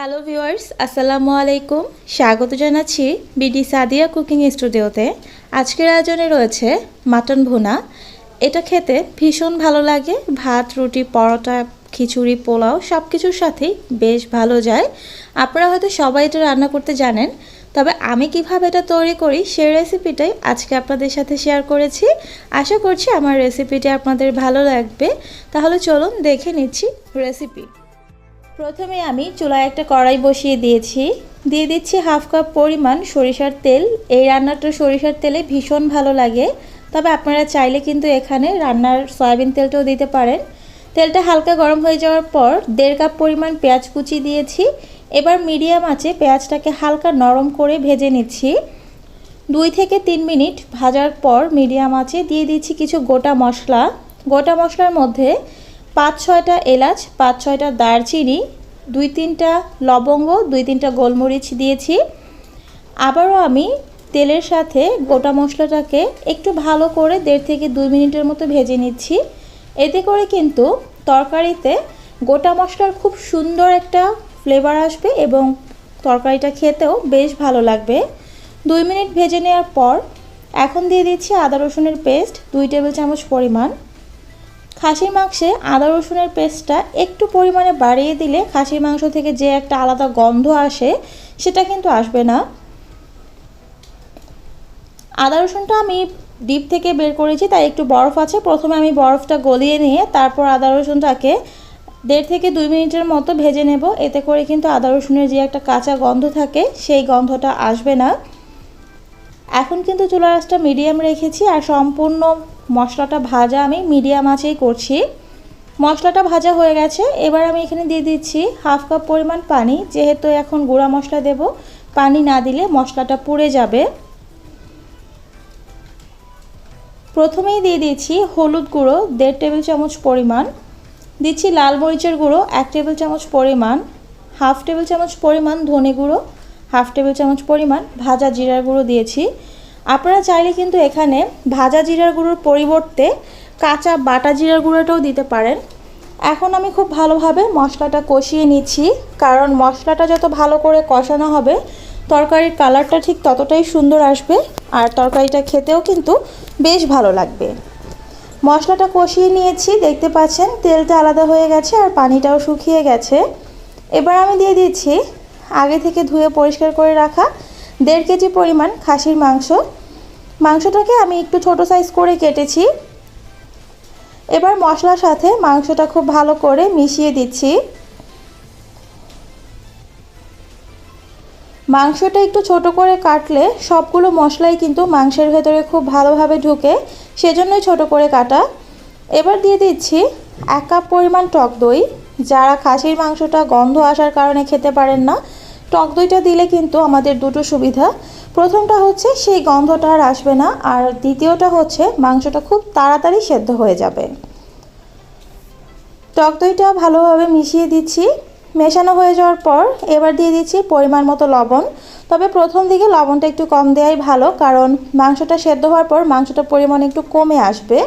Hello viewers আসসালামু আলাইকুম স্বাগত জানাচ্ছি বিডি সাদিয়া কুকিং স্টুডিওতে আজকের আয়োজনে রয়েছে মাটন ভুনা। এটা খেতে ভীষণ ভালো লাগে। ভাত, রুটি, পরোটা, খিচুড়ি, পোলাও সব কিছুর সাথেই বেশ ভালো যায়। আপনারা হয়তো সবাই এটা রান্না করতে জানেন। তবে আমি কীভাবে এটা তৈরি করি সেই রেসিপিটাই আজকে আপনাদের সাথে শেয়ার করেছি। আশা করছি আমার রেসিপিটি আপনাদের ভালো লাগবে। তাহলে চলুন দেখে নিচ্ছি রেসিপি প্রথমে আমি চুলায় একটা কড়াই বসিয়ে দিয়েছি। দিয়ে দিচ্ছি হাফ কাপ পরিমাণ সরিষার তেল। এই রান্নাটা সরিষার তেলে ভীষণ ভালো লাগে। তবে আপনারা চাইলে কিন্তু এখানে রান্নার সয়াবিন তেলটাও দিতে পারেন। তেলটা হালকা গরম হয়ে যাওয়ার পর দেড় কাপ পরিমাণ পেঁয়াজ কুচি দিয়েছি। এবার মিডিয়াম আছে পেঁয়াজটাকে হালকা নরম করে ভেজে নিচ্ছি। দুই থেকে তিন মিনিট ভাজার পর মিডিয়াম আছে দিয়ে দিচ্ছি কিছু গোটা মশলা। গোটা মশলার মধ্যে পাঁচ ছয়টা এলাচ, পাঁচ ছয়টা দারচিনি, দুই তিনটা লবঙ্গ, দুই তিনটা গোলমরিচ দিয়েছি। আবারও আমি তেলের সাথে গোটা মশলাটাকে একটু ভালো করে দেড় থেকে দুই মিনিটের মতো ভেজে নিচ্ছি। এতে করে কিন্তু তরকারিতে গোটা মশলার খুব সুন্দর একটা ফ্লেভার আসবে এবং তরকারিটা খেতেও বেশ ভালো লাগবে। দুই মিনিট ভেজে নেওয়ার পর এখন দিয়ে দিচ্ছি আদা রসুনের পেস্ট দুই টেবিল চামচ পরিমাণ খাসির মাংসে আদা রসুনের পেস্টটা একটু পরিমাণে বাড়িয়ে দিলে খাসির মাংস থেকে যে একটা আলাদা গন্ধ আসে, সেটা কিন্তু আসবে না। আদা রসুনটা আমি ডিপ থেকে বের করেছি, তাই একটু বরফ আছে। প্রথমে আমি বরফটা গলিয়ে নিয়ে তারপর আদা রসুনটাকে দেড় থেকে দুই মিনিটের মতো ভেজে নেব। এতে করে কিন্তু আদা রসুনের যে একটা কাঁচা গন্ধ থাকে, সেই গন্ধটা আসবে না। এখন কিন্তু চুলা আঁচটা মিডিয়াম রেখেছি আর সম্পূর্ণ মশলাটা ভাজা আমি মিডিয়াম আঁচেই করছি। মশলাটা ভাজা হয়ে গেছে। এবার আমি এখানে দিয়ে দিচ্ছি হাফ কাপ পরিমাণ পানি। যেহেতু এখন গুঁড়া মশলা দেব, পানি না দিলে মশলাটা পুড়ে যাবে। প্রথমেই দিয়ে দিচ্ছি হলুদ গুঁড়ো, দেড় টেবিল চামচ পরিমাণ। দিচ্ছি লাল মরিচের গুঁড়ো, এক টেবিল চামচ পরিমাণ। হাফ টেবিল চামচ পরিমাণ ধনে গুঁড়ো, হাফ টেবিল চামচ পরিমাণ ভাজা জিরার গুঁড়ো দিয়েছি। আপনারা চাইলে কিন্তু এখানে ভাজা জিরার গুঁড়োর পরিবর্তে কাঁচা বাটা জিরার গুঁড়োটাও দিতে পারেন। এখন আমি খুব ভালোভাবে মশলাটা কষিয়ে নিচ্ছি, কারণ মশলাটা যত ভালো করে কষানো হবে, তরকারির কালারটা ঠিক ততটাই সুন্দর আসবে, আর তরকারিটা খেতেও কিন্তু বেশ ভালো লাগবে। মশলাটা কষিয়ে নিয়েছি, দেখতে পাচ্ছেন তেলটা আলাদা হয়ে গেছে আর পানিটাও শুকিয়ে গেছে। এবার আমি দিয়ে দিচ্ছি, আগে থেকে ধুয়ে পরিষ্কার করে রাখা দেড় কেজি পরিমাণ খাসির মাংস। মাংসটাকে আমি একটু ছোট সাইজ করে কেটেছি। এবার মশলার সাথে মাংসটা খুব ভালো করে মিশিয়ে দিচ্ছি। মাংসটা একটু ছোট করে কাটলে সবগুলো মশলাই কিন্তু মাংসের ভেতরে খুব ভালোভাবে ঢুকে, সেজন্যই ছোট করে কাটা। এবার দিয়ে দিচ্ছি এক কাপ পরিমাণ টক দই। যারা খাসির মাংসটা গন্ধ আসার কারণে খেতে পারেন না, টক দইটা দিলে কিন্তু আমাদের দুটো সুবিধা। প্রথমটা হচ্ছে সেই গন্ধটা আর আসবে না, আর দ্বিতীয়টা হচ্ছে মাংসটা খুব তাড়াতাড়ি সেদ্ধ হয়ে যাবে। টক দইটা ভালোভাবে মিশিয়ে দিচ্ছি। মেশানো হয়ে যাওয়ার পর এবার দিয়ে দিচ্ছি পরিমাণ মতো লবণ। তবে প্রথম দিকে লবণটা একটু কম দেওয়াই ভালো, কারণ মাংসটা সেদ্ধ হওয়ার পর মাংসটার পরিমাণ একটু কমে আসবে।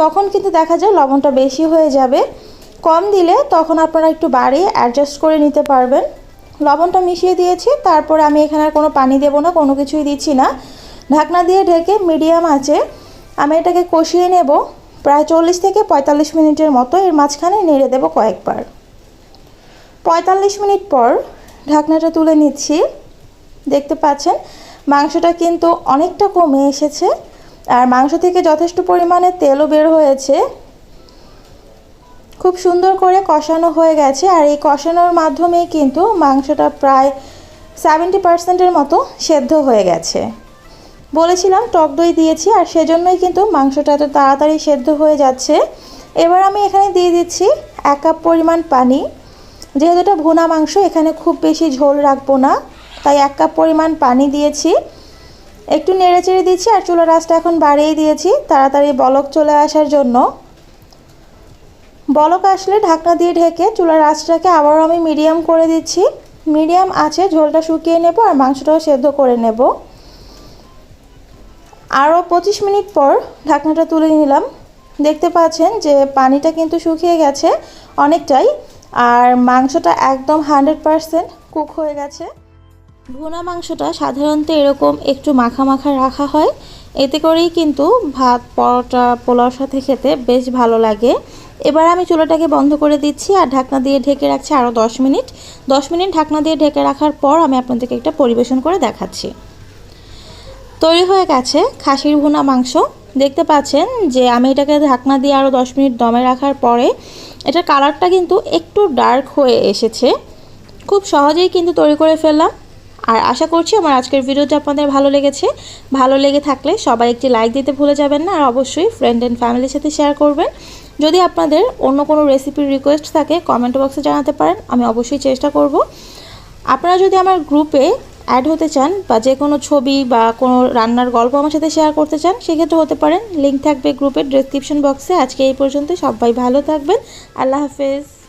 তখন কিন্তু দেখা যায় লবণটা বেশি হয়ে যাবে। কম দিলে তখন আপনারা একটু বাড়িয়ে অ্যাডজাস্ট করে নিতে পারবেন। লবণটা মিশিয়ে দিয়েছি, তারপর আমি এখানে আর কোনো পানি দেবো না, কোনো কিছুই দিচ্ছি না। ঢাকনা দিয়ে ঢেকে মিডিয়াম আছে আমি এটাকে কষিয়ে নেব, প্রায় চল্লিশ থেকে পঁয়তাল্লিশ মিনিটের মতো, এর মাঝখানে নেড়ে দেবো কয়েকবার। পঁয়তাল্লিশ মিনিট পর ঢাকনাটা তুলে নিচ্ছি। দেখতে পাচ্ছেন, মাংসটা কিন্তু অনেকটা কমে এসেছে, আর মাংস থেকে যথেষ্ট পরিমাণে তেলও বের হয়েছে। খুব সুন্দর করে কষানো হয়ে গেছে আর এই কষানোর মাধ্যমেই কিন্তু মাংসটা প্রায় সেভেন্টি পার্সেন্টের মতো সেদ্ধ হয়ে গেছে। বলেছিলাম টক দই দিয়েছি আর সেজন্যই কিন্তু মাংসটা এত তাড়াতাড়ি সেদ্ধ হয়ে যাচ্ছে। এবার আমি এখানে দিয়ে দিচ্ছি এক কাপ পরিমাণ পানি। যেহেতু এটা ভুনা মাংস, এখানে খুব বেশি ঝোল রাখব না। তাই এক কাপ পরিমাণ পানি দিয়েছি। একটু নেড়ে চেড়ে দিচ্ছি আর চুলা রাসটা এখন বাড়িয়ে দিয়েছি, তাড়াতাড়ি বলক চলে আসার জন্য। বলক আসলে ঢাকনা দিয়ে ঢেকে চুলার আঁচটাকে আবারও আমি মিডিয়াম করে দিচ্ছি। মিডিয়াম আছে ঝোলটা শুকিয়ে নেব আর মাংসটাও সেদ্ধ করে নেব। আরও পঁচিশ মিনিট পর ঢাকনাটা তুলে নিলাম। দেখতে পাচ্ছেন যে পানিটা কিন্তু শুকিয়ে গেছে অনেকটাই। আর মাংসটা একদম হান্ড্রেড পারসেন্ট কুক হয়ে গেছে। ভুনা মাংসটা সাধারণত এরকম একটু মাখা মাখা রাখা হয়। এতে করেই কিন্তু ভাত, পরোটা, পোলাওর সাথে খেতে বেশ ভালো লাগে। এবার আমি চুলাটাকে বন্ধ করে দিচ্ছি আর ঢাকনা দিয়ে ঢেকে রাখছি আরও দশ মিনিট। দশ মিনিট ঢাকনা দিয়ে ঢেকে রাখার পর আমি আপনাদেরকে একটা পরিবেশন করে দেখাচ্ছি। তৈরি হয়ে গেছে খাসির ভুনা মাংস। দেখতে পাচ্ছেন যে আমি এটাকে ঢাকনা দিয়ে আরও দশ মিনিট দমে রাখার পরে এটার কালারটা কিন্তু একটু ডার্ক হয়ে এসেছে। খুব সহজেই কিন্তু তৈরি করে ফেললাম। আর আশা করছি আমার আজকের ভিডিওটা আপনাদের ভালো লেগেছে। ভালো লেগে থাকলে সবাই একটি লাইক দিতে ভুলে যাবেন না, আর অবশ্যই ফ্রেন্ড অ্যান্ড ফ্যামিলির সাথে শেয়ার করবেন। যদি আপনাদের অন্য কোনো রেসিপির রিকোয়েস্ট থাকে কমেন্ট বক্সে জানাতে পারেন, আমি অবশ্যই চেষ্টা করব। আপনারা যদি আমার গ্রুপে অ্যাড হতে চান, বা যে কোনো ছবি বা কোনো রান্নার গল্প আমার সাথে শেয়ার করতে চান, সেক্ষেত্রে হতে পারেন। লিঙ্ক থাকবে গ্রুপের ডেসক্রিপশন বক্সে আজকে এই পর্যন্ত সবাই ভালো থাকবেন। আল্লাহ হাফেজ।